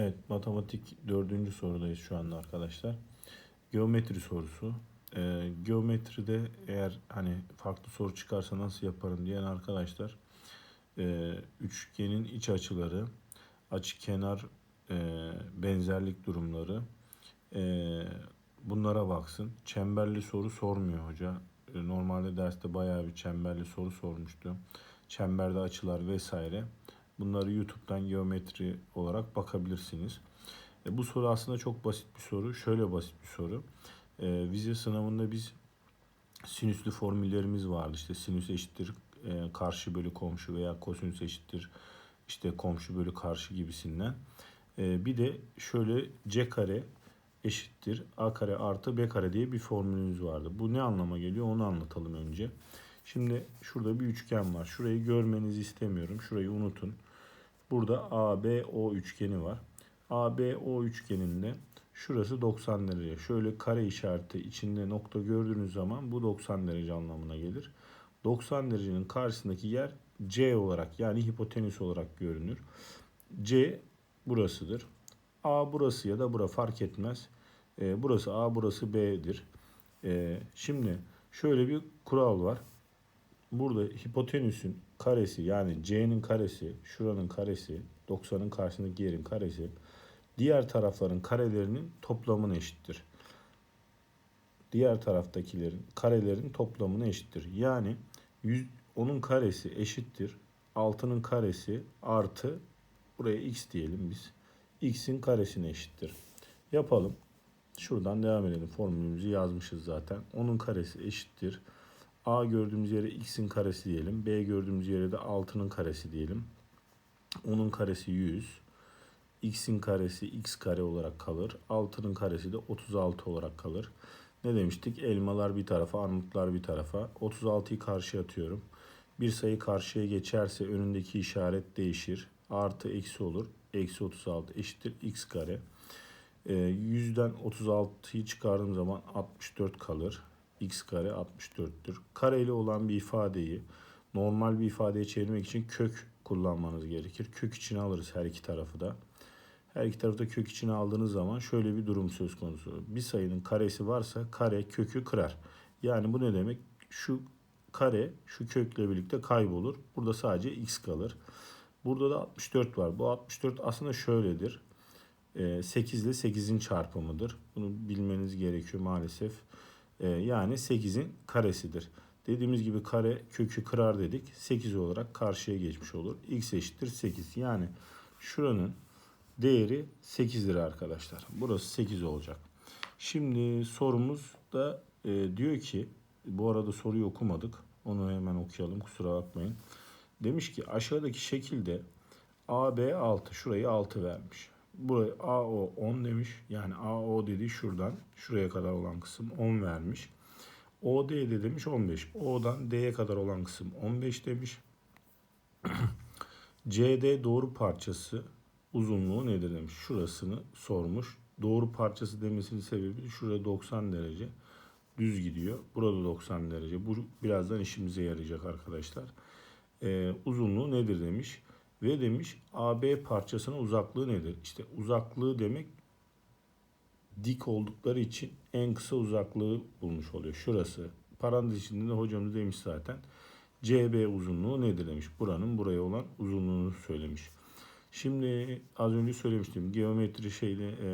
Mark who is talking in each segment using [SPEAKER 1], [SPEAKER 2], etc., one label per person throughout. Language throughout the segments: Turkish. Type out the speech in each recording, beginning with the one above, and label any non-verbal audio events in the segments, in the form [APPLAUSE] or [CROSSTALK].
[SPEAKER 1] Evet, matematik dördüncü sorudayız şu anda arkadaşlar. Geometri sorusu. Ee, geometride eğer hani farklı soru çıkarsa nasıl yaparım diyen arkadaşlar e, üçgenin iç açıları, açı kenar e, benzerlik durumları e, bunlara baksın. Çemberli soru sormuyor hoca. E, normalde derste bayağı bir çemberli soru sormuştu. Çemberde açılar vesaire. Bunları YouTube'dan geometri olarak bakabilirsiniz. E, bu soru aslında çok basit bir soru. Şöyle basit bir soru. E, vize sınavında biz sinüslü formüllerimiz vardı. İşte sinüs eşittir e, karşı bölü komşu veya kosinüs eşittir işte komşu bölü karşı gibisinden. E, bir de şöyle c kare eşittir a kare artı b kare diye bir formülümüz vardı. Bu ne anlama geliyor onu anlatalım önce. Şimdi şurada bir üçgen var. Şurayı görmenizi istemiyorum. Şurayı unutun. Burada ABO üçgeni var. ABO üçgeninde şurası 90 derece. Şöyle kare işareti içinde nokta gördüğünüz zaman bu 90 derece anlamına gelir. 90 derecenin karşısındaki yer C olarak yani hipotenüs olarak görünür. C burasıdır. A burası ya da bura fark etmez. E, burası A burası B'dir. E, şimdi şöyle bir kural var. Burada hipotenüsün karesi yani C'nin karesi, şuranın karesi, 90'ın karşısındaki yerin karesi diğer tarafların karelerinin toplamına eşittir. Diğer taraftakilerin karelerin toplamına eşittir. Yani 100, onun karesi eşittir. 6'nın karesi artı buraya x diyelim biz. x'in karesine eşittir. Yapalım. Şuradan devam edelim. Formülümüzü yazmışız zaten. Onun karesi eşittir. A gördüğümüz yere x'in karesi diyelim. B gördüğümüz yere de 6'nın karesi diyelim. Onun karesi 100. x'in karesi x kare olarak kalır. 6'nın karesi de 36 olarak kalır. Ne demiştik? Elmalar bir tarafa, armutlar bir tarafa. 36'yı karşıya atıyorum. Bir sayı karşıya geçerse önündeki işaret değişir. Artı eksi olur. Eksi 36 eşittir x kare. E, 100'den 36'yı çıkardığım zaman 64 kalır x kare 64'tür. Kareli olan bir ifadeyi normal bir ifadeye çevirmek için kök kullanmanız gerekir. Kök içine alırız her iki tarafı da. Her iki tarafı da kök içine aldığınız zaman şöyle bir durum söz konusu. Bir sayının karesi varsa kare kökü kırar. Yani bu ne demek? Şu kare şu kökle birlikte kaybolur. Burada sadece x kalır. Burada da 64 var. Bu 64 aslında şöyledir. 8 ile 8'in çarpımıdır. Bunu bilmeniz gerekiyor maalesef. Ee, yani 8'in karesidir. Dediğimiz gibi kare kökü kırar dedik. 8 olarak karşıya geçmiş olur. X eşittir 8. Yani şuranın değeri 8'dir arkadaşlar. Burası 8 olacak. Şimdi sorumuz da e, diyor ki bu arada soruyu okumadık. Onu hemen okuyalım kusura bakmayın. Demiş ki aşağıdaki şekilde AB 6 şurayı 6 vermiş. Buraya AO 10 demiş. Yani AO dediği şuradan şuraya kadar olan kısım 10 vermiş. OD de demiş 15. O'dan D'ye kadar olan kısım 15 demiş. [CLEARS THROAT] CD doğru parçası uzunluğu nedir demiş. Şurasını sormuş. Doğru parçası demesinin sebebi şurada 90 derece düz gidiyor. Burada 90 derece. Bu birazdan işimize yarayacak arkadaşlar. Ee, uzunluğu nedir demiş. Ve demiş AB parçasının uzaklığı nedir? İşte uzaklığı demek dik oldukları için en kısa uzaklığı bulmuş oluyor. Şurası. Parantez içinde de hocamız demiş zaten. CB uzunluğu nedir demiş. Buranın buraya olan uzunluğunu söylemiş. Şimdi az önce söylemiştim. Geometri şeyle e,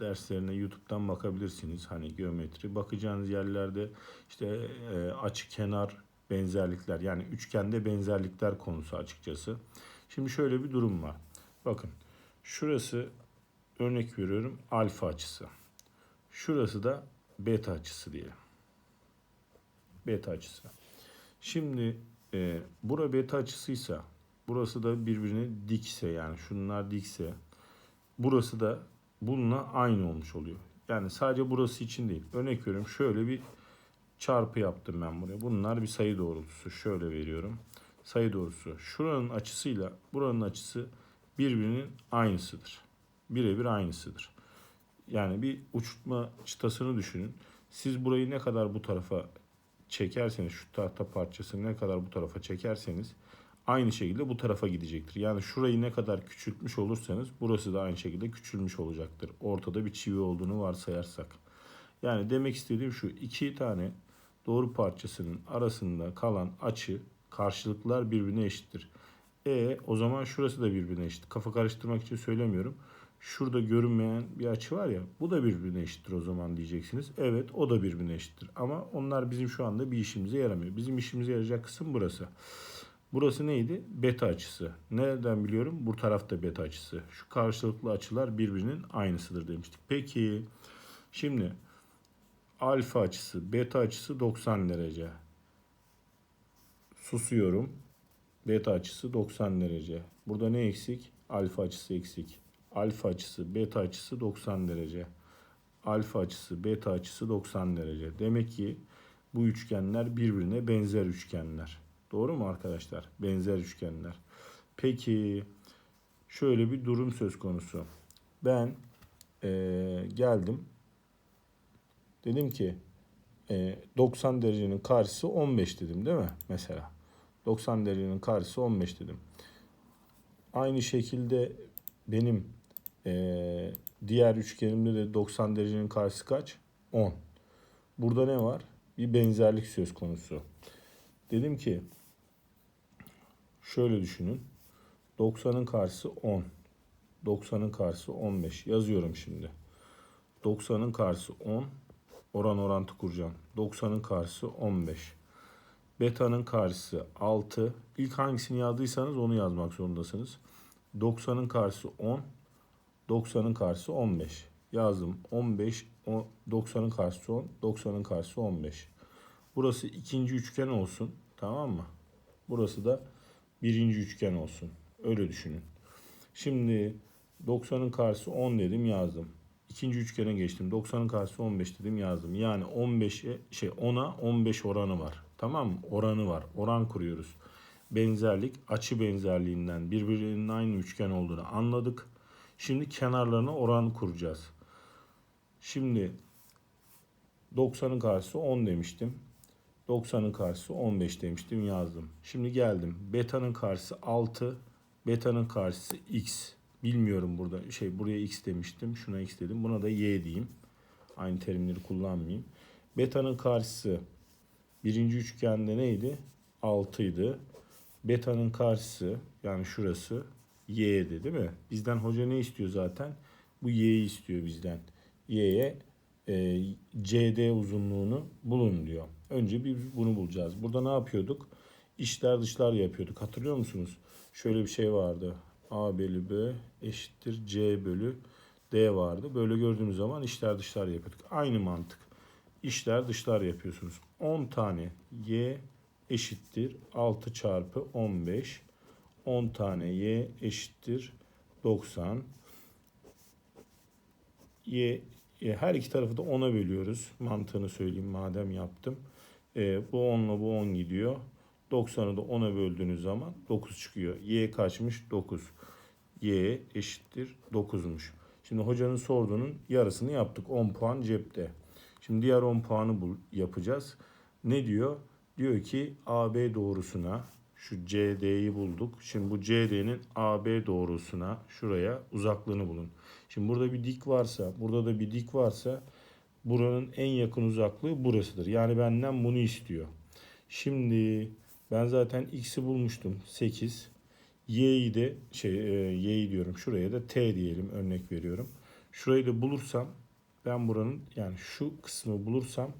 [SPEAKER 1] derslerine YouTube'dan bakabilirsiniz. Hani geometri bakacağınız yerlerde işte e, açı kenar benzerlikler yani üçgende benzerlikler konusu açıkçası. Şimdi şöyle bir durum var. Bakın şurası örnek veriyorum alfa açısı. Şurası da beta açısı diyelim. Beta açısı. Şimdi e, bura beta açısıysa burası da birbirine dikse yani şunlar dikse burası da bununla aynı olmuş oluyor. Yani sadece burası için değil. Örnek veriyorum şöyle bir çarpı yaptım ben buraya. Bunlar bir sayı doğrultusu. Şöyle veriyorum sayı doğrusu şuranın açısıyla buranın açısı birbirinin aynısıdır. Birebir aynısıdır. Yani bir uçurtma çıtasını düşünün. Siz burayı ne kadar bu tarafa çekerseniz, şu tahta parçasını ne kadar bu tarafa çekerseniz aynı şekilde bu tarafa gidecektir. Yani şurayı ne kadar küçültmüş olursanız burası da aynı şekilde küçülmüş olacaktır. Ortada bir çivi olduğunu varsayarsak. Yani demek istediğim şu iki tane doğru parçasının arasında kalan açı karşılıklar birbirine eşittir. E o zaman şurası da birbirine eşit. Kafa karıştırmak için söylemiyorum. Şurada görünmeyen bir açı var ya bu da birbirine eşittir o zaman diyeceksiniz. Evet o da birbirine eşittir. Ama onlar bizim şu anda bir işimize yaramıyor. Bizim işimize yarayacak kısım burası. Burası neydi? Beta açısı. Nereden biliyorum? Bu tarafta beta açısı. Şu karşılıklı açılar birbirinin aynısıdır demiştik. Peki şimdi alfa açısı, beta açısı 90 derece. Susuyorum. Beta açısı 90 derece. Burada ne eksik? Alfa açısı eksik. Alfa açısı, beta açısı 90 derece. Alfa açısı, beta açısı 90 derece. Demek ki bu üçgenler birbirine benzer üçgenler. Doğru mu arkadaşlar? Benzer üçgenler. Peki şöyle bir durum söz konusu. Ben eee, geldim. Dedim ki eee, 90 derecenin karşısı 15 dedim değil mi? Mesela 90 derecenin karşısı 15 dedim. Aynı şekilde benim eee, diğer üçgenimde de 90 derecenin karşısı kaç? 10. Burada ne var? Bir benzerlik söz konusu. Dedim ki şöyle düşünün. 90'ın karşısı 10. 90'ın karşısı 15. Yazıyorum şimdi. 90'ın karşısı 10. Oran orantı kuracağım. 90'ın karşısı 15. Beta'nın karşısı 6. İlk hangisini yazdıysanız onu yazmak zorundasınız. 90'ın karşısı 10. 90'ın karşısı 15. Yazdım. 15, o- 90'ın karşısı 10, 90'ın karşısı 15. Burası ikinci üçgen olsun. Tamam mı? Burası da birinci üçgen olsun. Öyle düşünün. Şimdi 90'ın karşısı 10 dedim yazdım. İkinci üçgene geçtim. 90'ın karşısı 15 dedim yazdım. Yani 15'e şey 10'a 15 oranı var. Tamam mı? Oranı var. Oran kuruyoruz. Benzerlik açı benzerliğinden birbirinin aynı üçgen olduğunu anladık. Şimdi kenarlarına oran kuracağız. Şimdi 90'ın karşısı 10 demiştim. 90'ın karşısı 15 demiştim yazdım. Şimdi geldim. Beta'nın karşısı 6. Beta'nın karşısı x. Bilmiyorum burada şey buraya x demiştim. Şuna x dedim. Buna da y diyeyim. Aynı terimleri kullanmayayım. Beta'nın karşısı birinci üçgende neydi? 6 idi. Beta'nın karşısı yani şurası y'di değil mi? Bizden hoca ne istiyor zaten? Bu y'yi istiyor bizden. Y'ye e, CD uzunluğunu bulun diyor. Önce bir bunu bulacağız. Burada ne yapıyorduk? İşler dışlar yapıyorduk. Hatırlıyor musunuz? Şöyle bir şey vardı. A bölü B eşittir C bölü D vardı. Böyle gördüğünüz zaman işler dışlar yapıyorduk. Aynı mantık. İşler dışlar yapıyorsunuz. 10 tane Y eşittir 6 çarpı 15. 10 tane Y eşittir 90. Y e, her iki tarafı da 10'a bölüyoruz. Mantığını söyleyeyim madem yaptım. E, bu 10'la bu 10 gidiyor. 90'ı da 10'a böldüğünüz zaman 9 çıkıyor. Y kaçmış? 9. Y eşittir 9'muş. Şimdi hocanın sorduğunun yarısını yaptık. 10 puan cepte. Şimdi diğer 10 puanı yapacağız. Ne diyor? Diyor ki AB doğrusuna şu CD'yi bulduk. Şimdi bu CD'nin AB doğrusuna şuraya uzaklığını bulun. Şimdi burada bir dik varsa, burada da bir dik varsa buranın en yakın uzaklığı burasıdır. Yani benden bunu istiyor. Şimdi ben zaten x'i bulmuştum 8. Y'yi de şey e, y'yi diyorum şuraya da t diyelim örnek veriyorum. Şurayı da bulursam ben buranın yani şu kısmı bulursam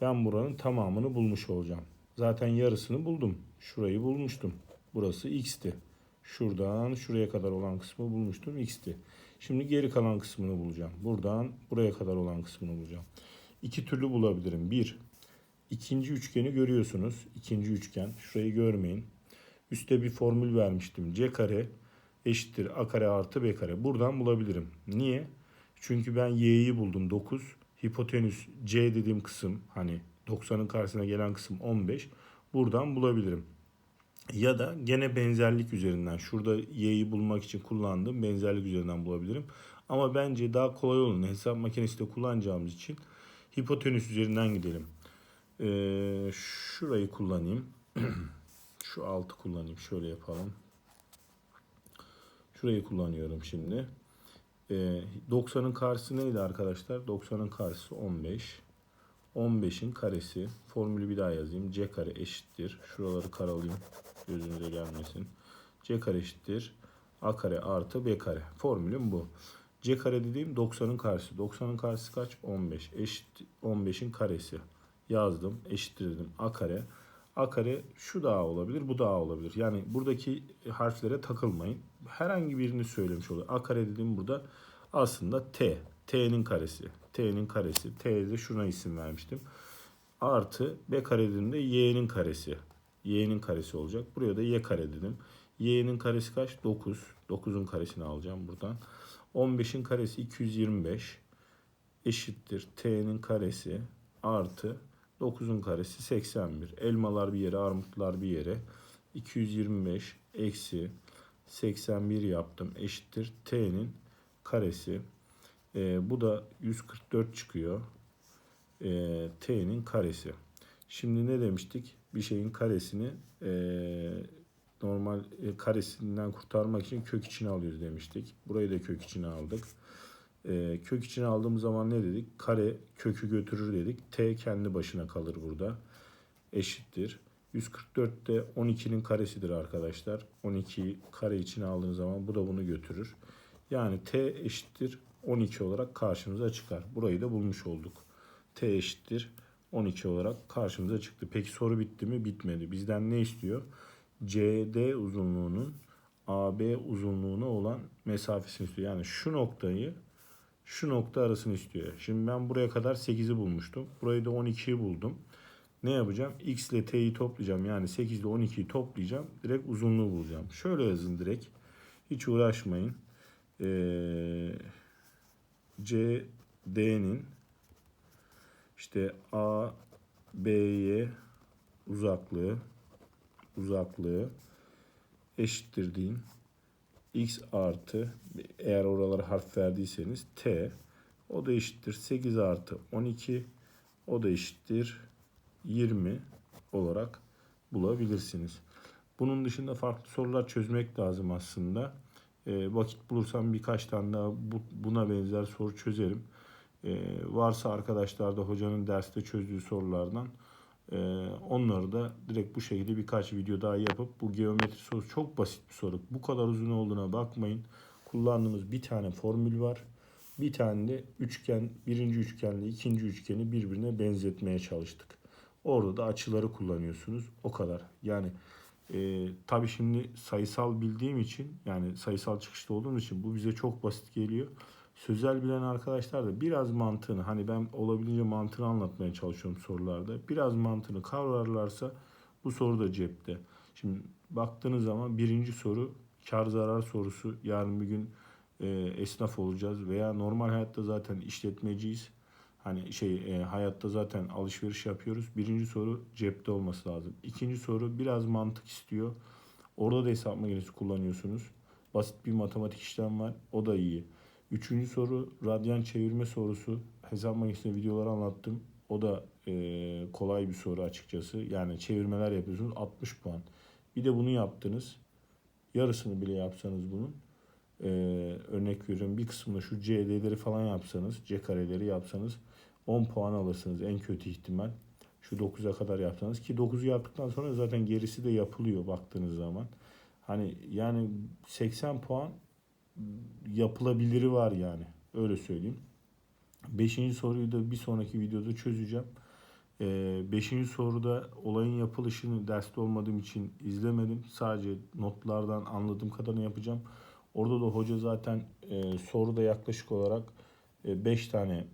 [SPEAKER 1] ben buranın tamamını bulmuş olacağım. Zaten yarısını buldum. Şurayı bulmuştum. Burası x'ti. Şuradan şuraya kadar olan kısmı bulmuştum x'ti. Şimdi geri kalan kısmını bulacağım. Buradan buraya kadar olan kısmını bulacağım. İki türlü bulabilirim. Bir, ikinci üçgeni görüyorsunuz. İkinci üçgen. Şurayı görmeyin. Üste bir formül vermiştim. C kare eşittir A kare artı B kare. Buradan bulabilirim. Niye? Çünkü ben Y'yi buldum 9. Hipotenüs C dediğim kısım hani 90'ın karşısına gelen kısım 15. Buradan bulabilirim. Ya da gene benzerlik üzerinden şurada y'yi bulmak için kullandığım benzerlik üzerinden bulabilirim. Ama bence daha kolay olan hesap makinesi de kullanacağımız için hipotenüs üzerinden gidelim. Ee, şurayı kullanayım. [CLEARS THROAT] şu altı kullanayım. Şöyle yapalım. Şurayı kullanıyorum şimdi. Ee, 90'ın karşısı neydi arkadaşlar? 90'ın karşısı 15. 15'in karesi. Formülü bir daha yazayım. C kare eşittir. Şuraları karalayayım. Gözünüze gelmesin. C kare eşittir. A kare artı B kare. Formülüm bu. C kare dediğim 90'ın karşısı. 90'ın karşısı kaç? 15. Eşit 15'in karesi. Yazdım. Eşittir dedim. A kare. A kare şu da A olabilir, bu da A olabilir. Yani buradaki harflere takılmayın. Herhangi birini söylemiş oluyor. A kare dediğim burada aslında T. T'nin karesi. T'nin karesi. T'ye de şuna isim vermiştim. Artı B kare dediğimde Y'nin karesi. Y'nin karesi olacak. Buraya da Y kare dedim. Y'nin karesi kaç? 9. 9'un karesini alacağım buradan. 15'in karesi 225 eşittir T'nin karesi artı 9'un karesi 81. Elmalar bir yere, armutlar bir yere. 225 eksi 81 yaptım eşittir T'nin karesi. Ee, bu da 144 çıkıyor. Ee, T'nin karesi. Şimdi ne demiştik? Bir şeyin karesini ee, normal e, karesinden kurtarmak için kök içine alıyoruz demiştik. Burayı da kök içine aldık. Ee, kök içine aldığımız zaman ne dedik? Kare kökü götürür dedik. T kendi başına kalır burada. Eşittir. 144 de 12'nin karesidir arkadaşlar. 12'yi kare içine aldığınız zaman bu da bunu götürür. Yani T eşittir 12 olarak karşımıza çıkar. Burayı da bulmuş olduk. T eşittir 12 olarak karşımıza çıktı. Peki soru bitti mi? Bitmedi. Bizden ne istiyor? CD uzunluğunun AB uzunluğuna olan mesafesini istiyor. Yani şu noktayı şu nokta arasını istiyor. Şimdi ben buraya kadar 8'i bulmuştum. Burayı da 12'yi buldum. Ne yapacağım? X ile T'yi toplayacağım. Yani 8 ile 12'yi toplayacağım. Direkt uzunluğu bulacağım. Şöyle yazın direkt. Hiç uğraşmayın. Ee, CD'nin işte A, B'ye uzaklığı uzaklığı eşittir deyin. X artı eğer oralara harf verdiyseniz T o da eşittir 8 artı 12 o da eşittir 20 olarak bulabilirsiniz. Bunun dışında farklı sorular çözmek lazım aslında. E, vakit bulursam birkaç tane daha bu, buna benzer soru çözerim. E, varsa arkadaşlar da hocanın derste çözdüğü sorulardan e, onları da direkt bu şekilde birkaç video daha yapıp bu geometri sorusu çok basit bir soru. Bu kadar uzun olduğuna bakmayın. Kullandığımız bir tane formül var. Bir tane de üçgen, birinci üçgenle ikinci üçgeni birbirine benzetmeye çalıştık. Orada da açıları kullanıyorsunuz. O kadar. Yani e, tabii şimdi sayısal bildiğim için yani sayısal çıkışta olduğum için bu bize çok basit geliyor. Sözel bilen arkadaşlar da biraz mantığını hani ben olabildiğince mantığını anlatmaya çalışıyorum sorularda. Biraz mantığını kavrarlarsa bu soru da cepte. Şimdi baktığınız zaman birinci soru kar zarar sorusu. Yarın bir gün e, esnaf olacağız veya normal hayatta zaten işletmeciyiz. Hani şey e, hayatta zaten alışveriş yapıyoruz. Birinci soru cepte olması lazım. İkinci soru biraz mantık istiyor. Orada da hesap makinesi kullanıyorsunuz. Basit bir matematik işlem var. O da iyi. Üçüncü soru radyan çevirme sorusu. Hesap makinesinde videoları anlattım. O da e, kolay bir soru açıkçası. Yani çevirmeler yapıyorsunuz 60 puan. Bir de bunu yaptınız. Yarısını bile yapsanız bunun. E, örnek veriyorum bir kısmında şu CD'leri falan yapsanız, C kareleri yapsanız 10 puan alırsınız en kötü ihtimal. Şu 9'a kadar yapsanız ki 9'u yaptıktan sonra zaten gerisi de yapılıyor baktığınız zaman. Hani yani 80 puan yapılabiliri var yani. Öyle söyleyeyim. Beşinci soruyu da bir sonraki videoda çözeceğim. Ee, beşinci soruda olayın yapılışını derste olmadığım için izlemedim. Sadece notlardan anladığım kadarını yapacağım. Orada da hoca zaten e, soruda yaklaşık olarak 5 e, tane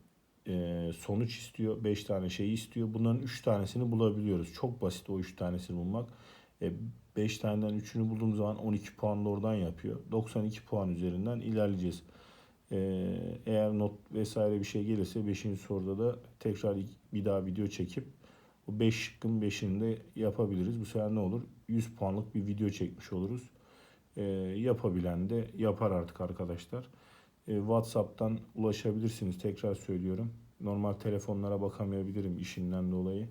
[SPEAKER 1] e, sonuç istiyor. 5 tane şey istiyor. Bunların 3 tanesini bulabiliyoruz. Çok basit o 3 tanesini bulmak. E, 5 taneden 3'ünü bulduğum zaman 12 puan da oradan yapıyor. 92 puan üzerinden ilerleyeceğiz. Ee, eğer not vesaire bir şey gelirse 5. soruda da tekrar bir daha video çekip bu 5 şıkkın 5'ini de yapabiliriz. Bu sefer ne olur? 100 puanlık bir video çekmiş oluruz. Ee, yapabilen de yapar artık arkadaşlar. Ee, WhatsApp'tan ulaşabilirsiniz. Tekrar söylüyorum. Normal telefonlara bakamayabilirim işinden dolayı.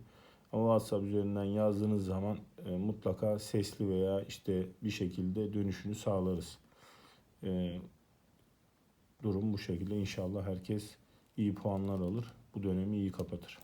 [SPEAKER 1] Ama WhatsApp üzerinden yazdığınız zaman e, mutlaka sesli veya işte bir şekilde dönüşünü sağlarız. E, durum bu şekilde. İnşallah herkes iyi puanlar alır. Bu dönemi iyi kapatır.